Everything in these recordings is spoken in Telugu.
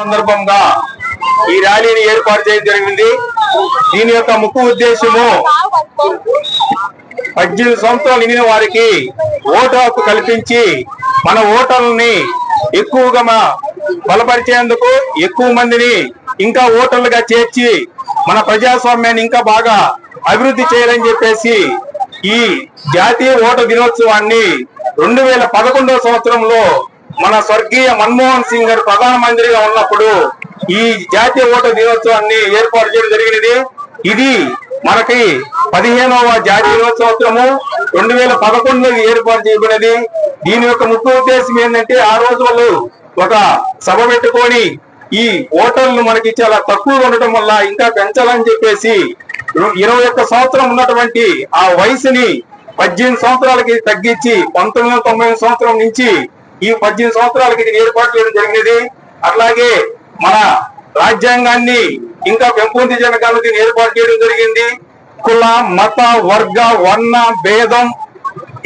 సందర్భంగా ఈ ర్యాలీని ఏర్పాటు చేయడం జరిగింది. దీని యొక్క ముఖ్య ఉద్దేశము పద్దెనిమిది సంవత్సరాలు నిండిన వారికి ఓటు హక్కు కల్పించి మన ఓటర్లని ఎక్కువగా బలపరిచేందుకు ఎక్కువ మందిని ఇంకా ఓటర్లుగా చేర్చి మన ప్రజాస్వామ్యాన్ని ఇంకా బాగా అభివృద్ధి చేయాలని చెప్పేసి ఈ జాతీయ ఓటు దినోత్సవాన్ని రెండు వేల పదకొండవ సంవత్సరంలో మన స్వర్గీయ మన్మోహన్ సింగ్ గారు ప్రధానమంత్రిగా ఉన్నప్పుడు ఈ జాతీయ ఓటర్ దినోత్సవాన్ని ఏర్పాటు చేయడం జరిగినది. ఇది మనకి పదిహేనవ జాతీయ దినోత్సవము రెండు వేల పదకొండులో ఏర్పాటు చేయబడినది. దీని యొక్క ముఖ్య ఉద్దేశం ఏంటంటే ఆ రోజు వాళ్ళు ఒక సభ పెట్టుకొని ఈ ఓటర్లు మనకి చాలా తక్కువగా ఉండటం వల్ల ఇంకా పెంచాలని చెప్పేసి ఇరవై ఒక్క సంవత్సరం ఉన్నటువంటి ఆ వయసుని పద్దెనిమిది సంవత్సరాలకి తగ్గించి పంతొమ్మిది వందల తొంభై సంవత్సరం నుంచి ఈ పద్దెనిమిది సంవత్సరాలకి ఇది ఏర్పాటు చేయడం జరిగినది. అట్లాగే మన రాజ్యాంగాన్ని ఇంకా పెంపొందించడానికి దీన్ని ఏర్పాటు చేయడం జరిగింది. కుల మత వర్గ వర్ణ భేదం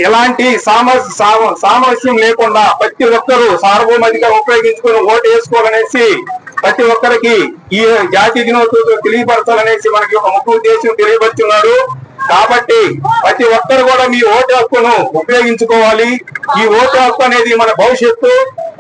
ఎలాంటి సామరస్య సామరస్యం లేకుండా ప్రతి ఒక్కరూ సార్వభౌమాధికారం ఉపయోగించుకొని ఓటు వేసుకోవాలనేసి ప్రతి ఒక్కరికి ఈ జాతీయ దినోత్సవం తెలియపరచాలనేసి మనకి ఒక ముఖ్య ఉద్దేశం తెలియపరుచున్నారు. కాబట్టి ప్రతి ఒక్కరు కూడా మీ ఓటు హక్కును ఉపయోగించుకోవాలి ఈ ఓటు హక్కు అనేది మన భవిష్యత్తు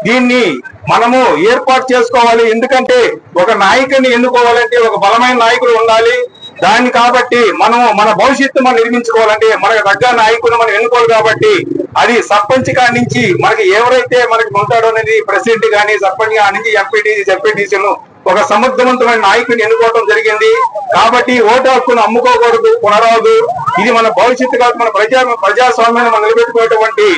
దీన్ని మనము ఏర్పాటు చేసుకోవాలి ఎందుకంటే ఒక నాయకుడిని ఎన్నుకోవాలంటే ఒక బలమైన నాయకుడు ఉండాలి దాన్ని కాబట్టి మనం మన భవిష్యత్తు మనం నిర్మించుకోవాలంటే మనకు తగ్గ నాయకుడు మనం ఎన్నుకోవాలి కాబట్టి అది సర్పంచ్ కాడి నుంచి మనకి ఎవరైతే మనకి ఉంటాడో అనేది ప్రెసిడెంట్ కానీ సర్పంచ్ కాడి నుంచి ఎంపీటీ జెడ్పీటీసీలు ఒక సమర్థవంతమైన నాయకుడిని ఎన్నుకోవడం జరిగింది. కాబట్టి ఓటు హక్కును అమ్ముకోకూడదు కొనరాదు. ఇది మన భవిష్యత్తు కాదు మన ప్రజా ప్రజాస్వామ్యాన్ని మనం నిలబెట్టుకునేటువంటి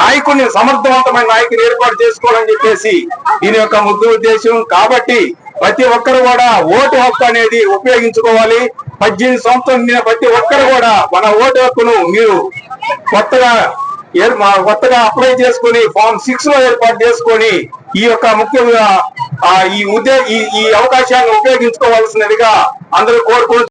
నాయకుడిని సమర్థవంతమైన నాయకుని ఏర్పాటు చేసుకోవాలని చెప్పేసి దీని యొక్క ముఖ్య ఉద్దేశం. కాబట్టి ప్రతి ఒక్కరు కూడా ఓటు హక్కు అనేది ఉపయోగించుకోవాలి. పద్దెనిమిది సంవత్సరం ప్రతి ఒక్కరు కూడా మన ఓటు హక్కును మీరు కొత్తగా కొత్తగా అప్లై చేసుకుని ఫామ్ సిక్స్లో ఏర్పాటు చేసుకొని ఈ యొక్క ముఖ్యంగా ఈ ఉద్దే ఈ ఈ అవకాశాన్ని ఉపయోగించుకోవాల్సినదిగా అందరూ కోరుకుంటున్నారు.